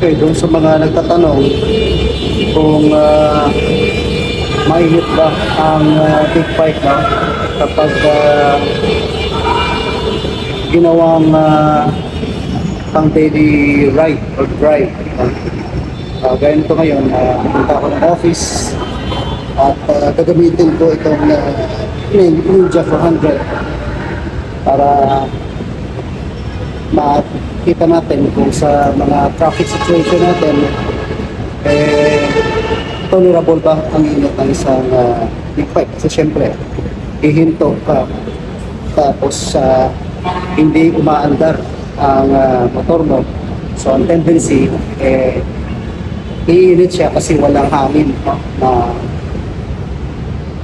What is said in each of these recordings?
Okay, doon sa mga nagtatanong kung uh, mainit ba ang uh, big bike no? kapag uh, ginawang uh, pang daily ride or drive. Uh, gaya nito ngayon, uh, pupunta ako ng office at uh, gagamitin ko itong uh, Nin- Ninja 400 para makita natin kung sa mga traffic situation natin eh tolerable ba ang init ng isang uh, big bike kasi syempre ihinto ka. Tapos uh, hindi umaandar ang uh, motor mo. So ang tendency eh iinit siya kasi walang hangin no, na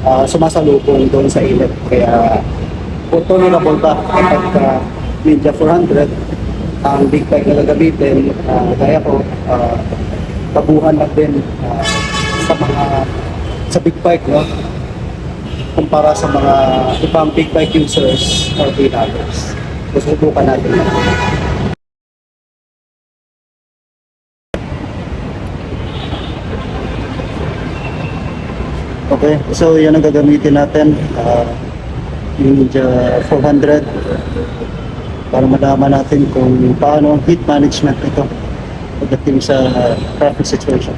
uh, sumasalubong doon sa init. Kaya kung tolerable ba kapag uh, Ninja 400 ang big bike na gagamitin uh, gaya ko uh, babuhan lang din uh, sa mga sa big bike no kumpara sa mga ibang big bike users or riders susubukan natin yan. Okay, so yan ang gagamitin natin. Uh, Ninja 400 para malaman natin kung paano heat management nito pagdating sa traffic situation.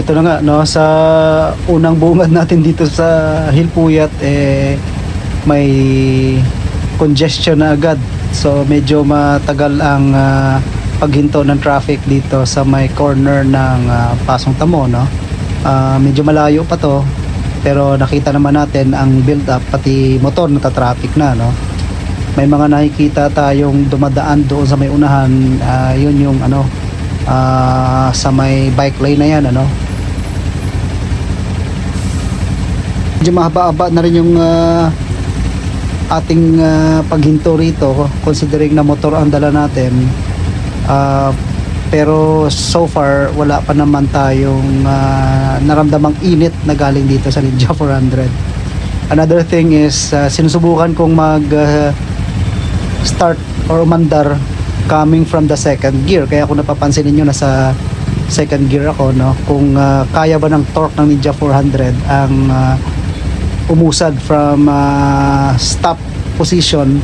Ito na nga, no, sa unang bungad natin dito sa Hilpuyat, eh, may congestion na agad. So, medyo matagal ang ah, paghinto ng traffic dito sa may corner ng ah, Pasong Tamo, no. Ah, medyo malayo pa to, pero nakita naman natin ang build up, pati motor nata-traffic na, no. May mga nakikita tayong dumadaan doon sa may unahan, ah, yun yung ano, ah, sa may bike lane na yan, ano, medyo mahaba-haba na rin yung ah, ating ah, paghinto rito considering na motor ang dala natin. Ah, pero so far wala pa naman tayong ah, naramdamang init na galing dito sa Ninja 400 another thing is ah, sinusubukan kong mag ah, start or umandar coming from the second gear. Kaya kung napapansin niyo nasa second gear ako no? Kung ah, kaya ba ng torque ng Ninja 400 ang ah, umusad from ah, stop position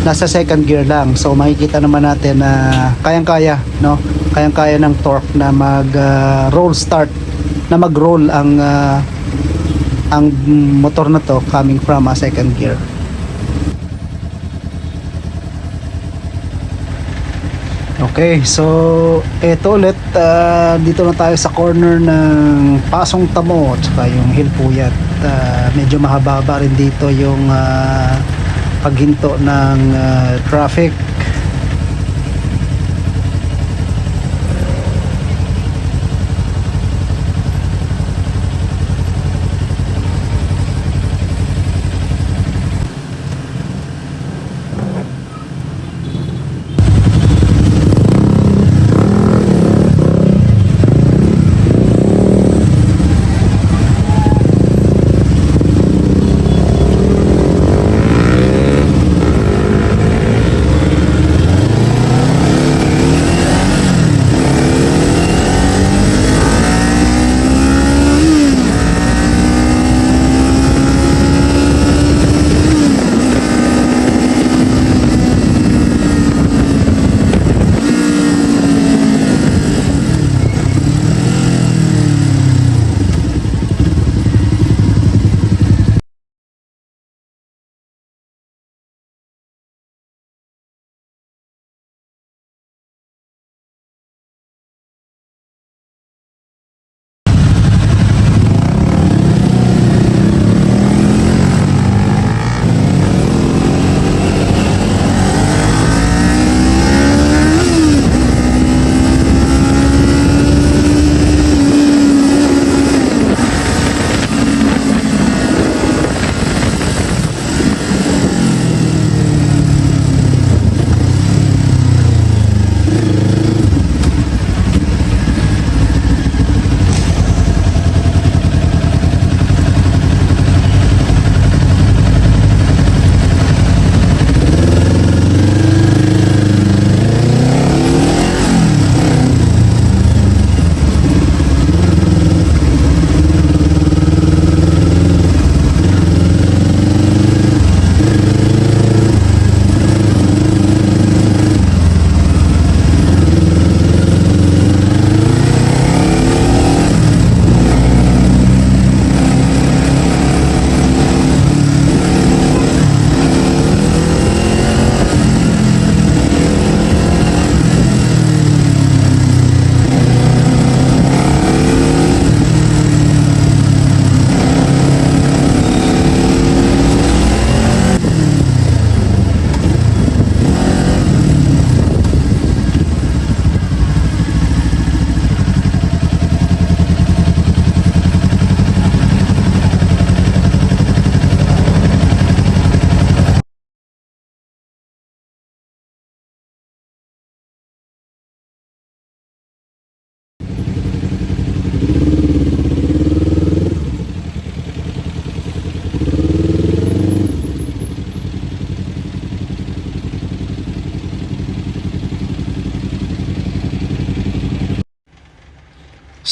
nasa second gear lang. So makikita naman natin na kayang-kaya no? Kayang-kaya ng torque na mag ah, roll start na mag-roll ang ah, ang motor na to coming from a second gear. Okay, so eto ulit ah, dito na tayo sa corner ng Pasong Tamo at saka yung Hilpuyat. Ah, medyo mahaba rin dito yung ah, paghinto ng ah, traffic.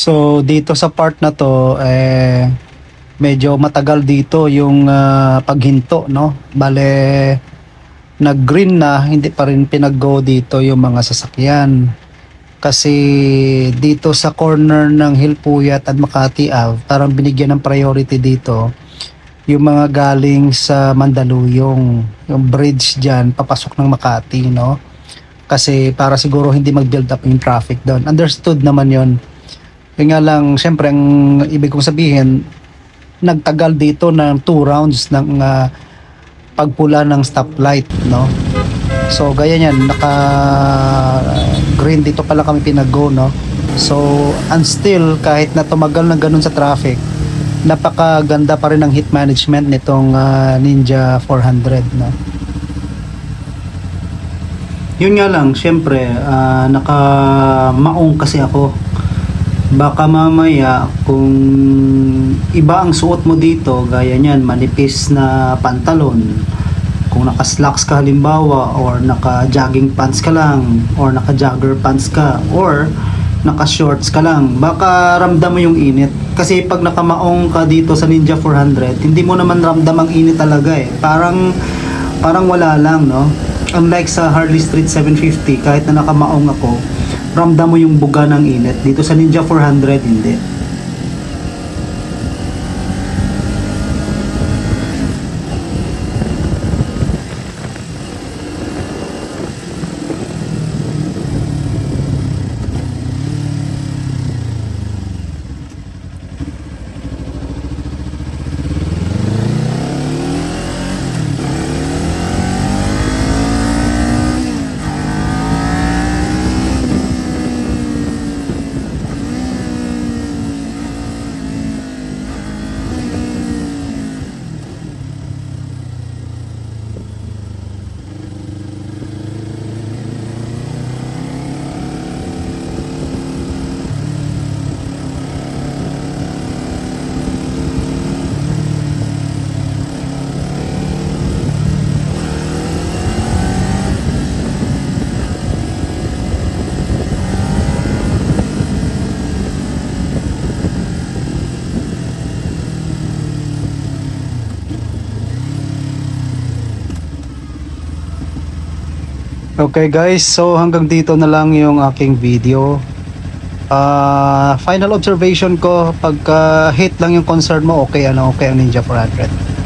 So dito sa part na to eh medyo matagal dito yung ah, paghinto no. Bale nag-green na hindi pa rin pinag-go dito yung mga sasakyan. Kasi dito sa corner ng Hilpuyat at Makati Ave, parang binigyan ng priority dito yung mga galing sa Mandaluyong, yung bridge diyan papasok ng Makati, no? Kasi para siguro hindi mag-build up yung traffic doon. Understood naman yon. Yung nga lang, syempre, ang ibig kong sabihin, nagtagal dito ng two rounds ng ah, pagpula ng stoplight, no? So, gaya niyan, naka green dito pala kami pinag-go, no? So, and still, kahit na tumagal na ganun sa traffic, napakaganda pa rin ng hit management nitong ah, Ninja 400, no? Yun nga lang, syempre, ah, naka-maong kasi ako. Baka mamaya, kung iba ang suot mo dito, gaya niyan, manipis na pantalon, kung naka-slacks ka halimbawa, or naka-jogging pants ka lang, or naka-jogger pants ka, or naka-shorts ka lang, baka ramdam mo yung init. Kasi pag nakamaong ka dito sa Ninja 400, hindi mo naman ramdam ang init talaga eh. Parang, parang wala lang, no? Unlike sa Harley Street 750, kahit na nakamaong ako, ramdam mo yung buga ng init. Dito sa Ninja 400, hindi. Okay guys, so hanggang dito na lang yung aking video. Ah, final observation ko, pagka hit lang yung concern mo, okay ano, okay ang Ninja 400.